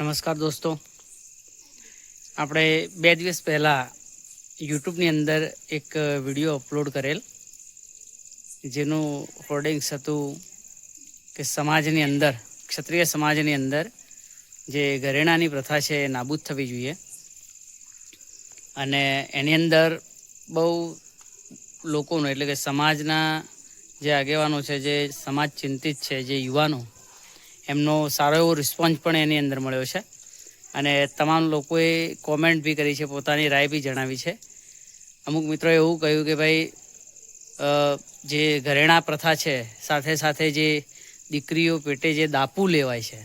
નમસ્કાર દોસ્તો. આપણે બે દિવસ પહેલાં યુટ્યુબની અંદર એક વીડિયો અપલોડ કરેલ, જેનું હોર્ડિંગ્સ હતું કે સમાજની અંદર, ક્ષત્રિય સમાજની અંદર જે ઘરેણાની પ્રથા છે એ નાબૂદ થવી જોઈએ. અને એની અંદર બહુ લોકોનું, એટલે કે સમાજના જે આગેવાનો છે, જે સમાજ ચિંતિત છે, જે યુવાનો એમનો સારો એવો રિસ્પોન્સ પણ એની અંદર મળ્યો છે. અને તમામ લોકોએ કોમેન્ટ બી કરી છે, પોતાની રાય બી જણાવી છે. અમુક મિત્રોએ એવું કહ્યું કે ભાઈ જે ઘરેણા પ્રથા છે, સાથે સાથે જે દીકરીઓ પેટે જે દાપુ લેવાય છે,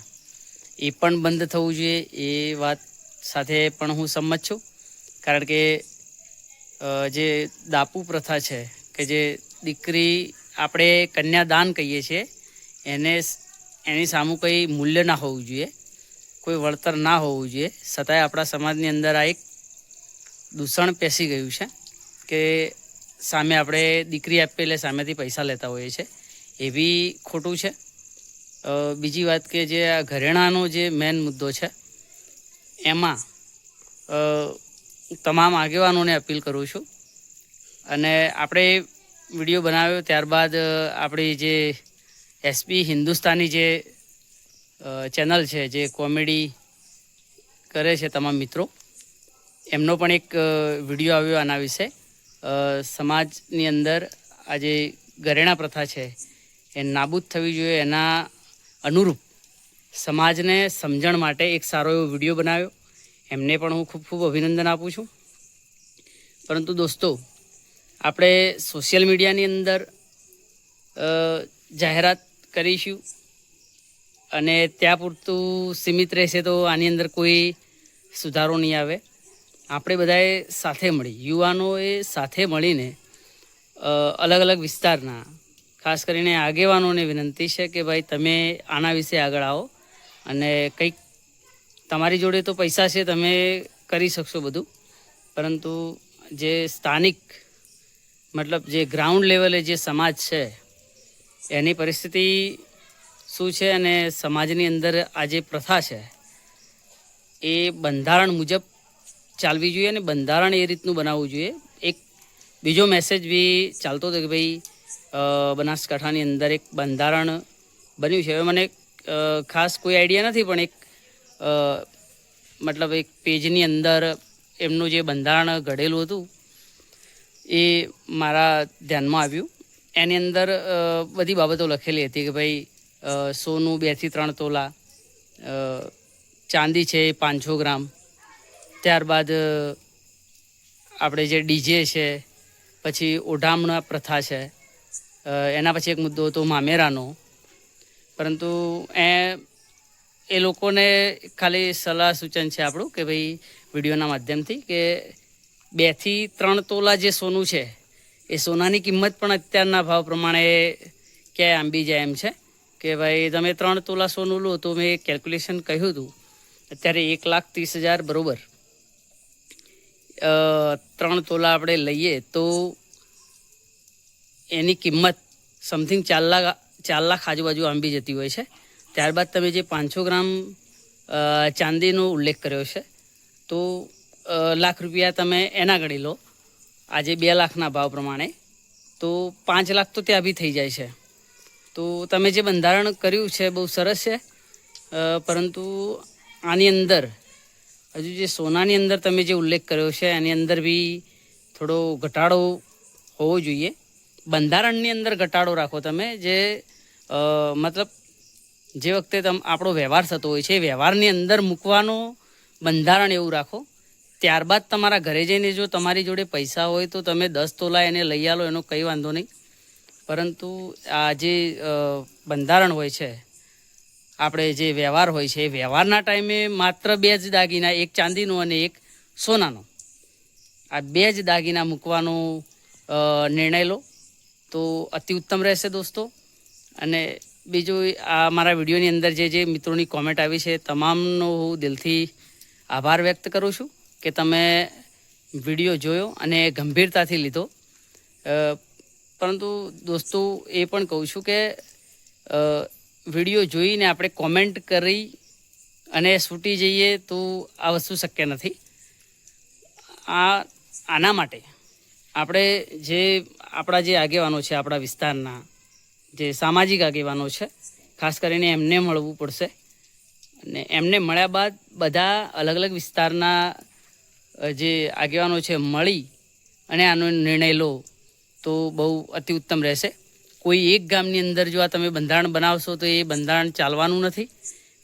એ પણ બંધ થવું જોઈએ. એ વાત સાથે પણ હું સંમત છું. કારણ કે જે દાપુ પ્રથા છે, કે જે દીકરી આપણે કન્યાદાન કહીએ છીએ, એને એની સામું કંઈ મૂલ્ય ના હોવું જોઈએ, કોઈ વળતર ના હોવું જોઈએ. છતાંય આપણા સમાજની અંદર આ એક દૂષણ પેસી ગયું છે કે સામે આપણે દીકરી આપીએ એટલે સામેથી પૈસા લેતા હોઈએ છીએ. એ બી ખોટું છે. બીજી વાત કે જે આ ઘરેણાનો જે મેન મુદ્દો છે, એમાં તમામ આગેવાનોને અપીલ કરું છું. અને આપણે વીડિયો બનાવ્યો ત્યારબાદ આપણી જે એસપી હિન્દુસ્તાની જે ચેનલ છે, જે કોમેડી કરે છે તમામ મિત્રો, એમનો પણ એક વીડિયો આવ્યો આના વિશે. સમાજની અંદર આ જે ઘરેણા પ્રથા છે, એ નાબૂદ થવી જોઈએ. એના અનુરૂપ સમાજને સમજણ માટે એક સારો એવો વીડિયો બનાવ્યો. એમને પણ હું ખૂબ ખૂબ અભિનંદન આપું છું. પરંતુ દોસ્તો, આપણે સોશિયલ મીડિયાની અંદર જાહેરાત કરીશું. અને ત્યાં પૂરતું સીમિત રહેશે તો આની અંદર કોઈ સુધારો નહીં આવે. આપણે બધાએ સાથે મળી, યુવાનોએ સાથે મળીને અલગ અલગ વિસ્તારના, ખાસ કરીને આગેવાનોને વિનંતી છે કે ભાઈ તમે આના વિશે આગળ આવો. અને કંઈક તમારી જોડે તો પૈસા છે, તમે કરી શકશો બધું. પરંતુ જે સ્થાનિક, મતલબ જે ગ્રાઉન્ડ લેવલે જે સમાજ છે એની પરિસ્થિતિ શું છે અને સમાજની અંદર આ જે પ્રથા છે, એ બંધારણ મુજબ ચાલવી જોઈએ અને બંધારણ એ રીતનું બનાવવું જોઈએ. એક બીજો મેસેજ બી ચાલતો હતો કે ભાઈ બનાસકાંઠાની અંદર એક બંધારણ બન્યું છે. હવે મને ખાસ કોઈ આઈડિયા નથી, પણ એક મતલબ એક પેજની અંદર એમનું જે બંધારણ ઘડેલું હતું, એ મારા ધ્યાનમાં આવ્યું. એની અંદર બધી બાબતો લખેલી હતી કે ભાઈ સોનું બેથી ત્રણ તોલા ચાંદી છે એ પાંચસો ગ્રામ. ત્યારબાદ આપણે જે ડીજે છે, પછી ઓઢામણા પ્રથા છે એના પછી એક મુદ્દો હતો મામેરાનો. પરંતુ એ એ લોકોને ખાલી સલાહ સૂચન છે આપણું કે ભાઈ, વિડીયોના માધ્યમથી કે બેથી ત્રણ તોલા જે સોનું છે એ સોનાની કિંમત પણ અત્યારના ભાવ પ્રમાણે ક્યાંય આંબી જાય એમ છે કે ભાઈ તમે ત્રણ તોલા સોનું લો તો મેં કેલ્ક્યુલેશન કહ્યું હતું. અત્યારે એક લાખ ત્રીસ હજાર બરાબર. ત્રણ તોલા આપણે લઈએ તો એની કિંમત સમથિંગ ચાર લાખ ચાર લાખ આજુબાજુ આંબી જતી હોય છે. ત્યારબાદ તમે જે પાંચસો ગ્રામ ચાંદીનો ઉલ્લેખ કર્યો છે, તો લાખ રૂપિયા તમે એના ગણી લો. આજે બે લાખના ભાવ પ્રમાણે. તો પાંચ લાખ તો ત્યાં બી થઈ જાય છે. તો તમે જે બંધારણ કર્યું છે બહુ સરસ છે. પરંતુ આની અંદર, હજુ જે સોનાની અંદર તમે જે ઉલ્લેખ કર્યો છે, એની અંદર બી થોડો ઘટાડો હોવો જોઈએ. બંધારણની અંદર ઘટાડો રાખો તમે, જે મતલબ જે વખતે તમ, આપણો વ્યવહાર થતો હોય છે, એ વ્યવહારની અંદર મૂકવાનો બંધારણ એવું રાખો. ત્યારબાદ તમારા ઘરે જઈને જો તમારી જોડે પૈસા હોય તો તમે દસ તોલા એને લઈ આવો એનો કંઈ વાંધો નહીં. પરંતુ આ જે બંધારણ હોય છે, આપણે જે વ્યવહાર હોય છે, એ વ્યવહારના ટાઈમે માત્ર બે જ દાગીના, એક ચાંદીનો અને એક સોનાનો. આ બે જ દાગીના મૂકવાનો નિર્ણય લો. તો અતિ ઉત્તમ રહેશે દોસ્તો. અને બીજું, આ મારા વિડીયોની અંદર જે જે મિત્રોની કોમેન્ટ આવી છે, તમામનો હું દિલથી આભાર વ્યક્ત કરું છું. કે તમે વીડિયો જોયો અને ગંભીરતાથી લીધો. પરંતુ દોસ્તો એ પણ કહું છું કે વીડિયો જોઈને આપણે કોમેન્ટ કરી અને છૂટી જઈએ તો આ વસ્તુ શક્ય નથી. આ, આના માટે આપણે જે આપણા જે આગેવાનો છે, આપણા વિસ્તારના જે સામાજિક આગેવાનો છે, ખાસ કરીને એમને મળવું પડશે. અને એમને મળ્યા બાદ બધા અલગ અલગ વિસ્તારના જે આગેવાનો છે મળી અને આનો નિર્ણય લો, તો બહુ અતિ ઉત્તમ રહેશે. કોઈ એક ગામની અંદર જો આ તમે બંધારણ બનાવશો, તો એ બંધારણ ચાલવાનું નથી.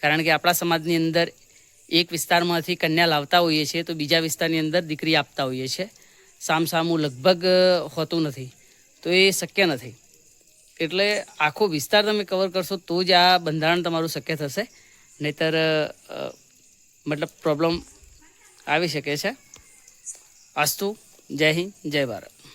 કારણ કે આપણા સમાજની અંદર એક વિસ્તારમાંથી કન્યા લાવતા હોઈએ છીએ, તો બીજા વિસ્તારની અંદર દીકરી આપતા હોઈએ છીએ. સામસામું લગભગ હોતું નથી. તો એ શક્ય નથી. એટલે આખો વિસ્તાર તમે કવર કરશો, તો જ આ બંધારણ તમારું શક્ય થશે. નહીતર મતલબ પ્રોબ્લેમ આવી શકે છે. અસ્તુ જય હિન્દ જય ભારત.